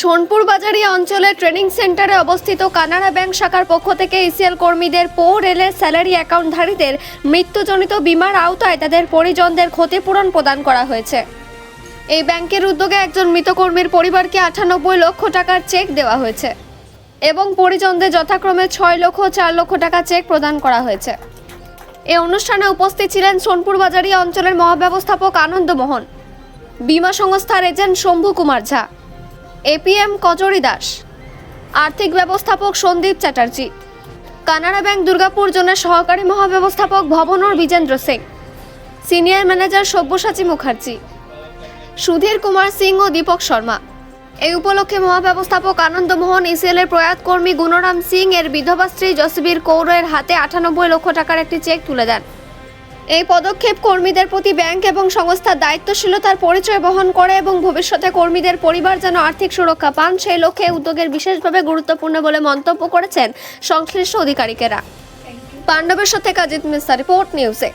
সোনপুর বাজারি অঞ্চলে ট্রেনিং সেন্টারে অবস্থিত কানাড়া ব্যাংক শাখার পক্ষ থেকে ইসিএল কর্মীদের পো রেলের স্যালারি অ্যাকাউন্টধারীদের মৃত্যুজনিত বিমার আওতায় তাদের পরিজনদের ক্ষতিপূরণ প্রদান করা হয়েছে। এই ব্যাংকের উদ্যোগে একজন মৃত কর্মীর পরিবারকে আটানব্বই লক্ষ টাকার চেক দেওয়া হয়েছে এবং পরিজনদের যথাক্রমে ছয় লক্ষ, চার লক্ষ টাকা চেক প্রদান করা হয়েছে। এই অনুষ্ঠানে উপস্থিত ছিলেন সোনপুর বাজারি অঞ্চলের মহাব্যবস্থাপক আনন্দমোহন বীমা সংস্থার এজেন্ট শম্ভু কুমার ঝা এপিএম কচুরি দাস, আর্থিক ব্যবস্থাপক সন্দীপ চ্যাটার্জি, কানাড়া ব্যাংক দুর্গাপুর জোনের সহকারী মহাব্যবস্থাপক ভবনর বিজেন্দ্র সিং, সিনিয়র ম্যানেজার সব্যসাচী মুখার্জি, সুধীর কুমার সিং ও দীপক শর্মা। এই উপলক্ষে মহাব্যবস্থাপক আনন্দমোহন ইসিএল এর প্রয়াত কর্মী গুণরাম সিং এর বিধবা স্ত্রী জসবীর কৌরের হাতে আটানব্বই লক্ষ টাকার একটি চেক তুলে দেন। এই পদক্ষেপ কর্মীদের প্রতি ব্যাংক এবং সংস্থার দায়িত্বশীলতার পরিচয় বহন করে এবং ভবিষ্যতে কর্মীদের পরিবার যেন আর্থিক সুরক্ষা পান, সেই লক্ষ্যে উদ্যোগের বিশেষভাবে গুরুত্বপূর্ণ বলে মন্তব্য করেছেন সংশ্লিষ্ট অধিকারিকেরা। পাণ্ডবেশ্বর থেকে কাজিত মিশ্রা রিপোর্ট, নিউজে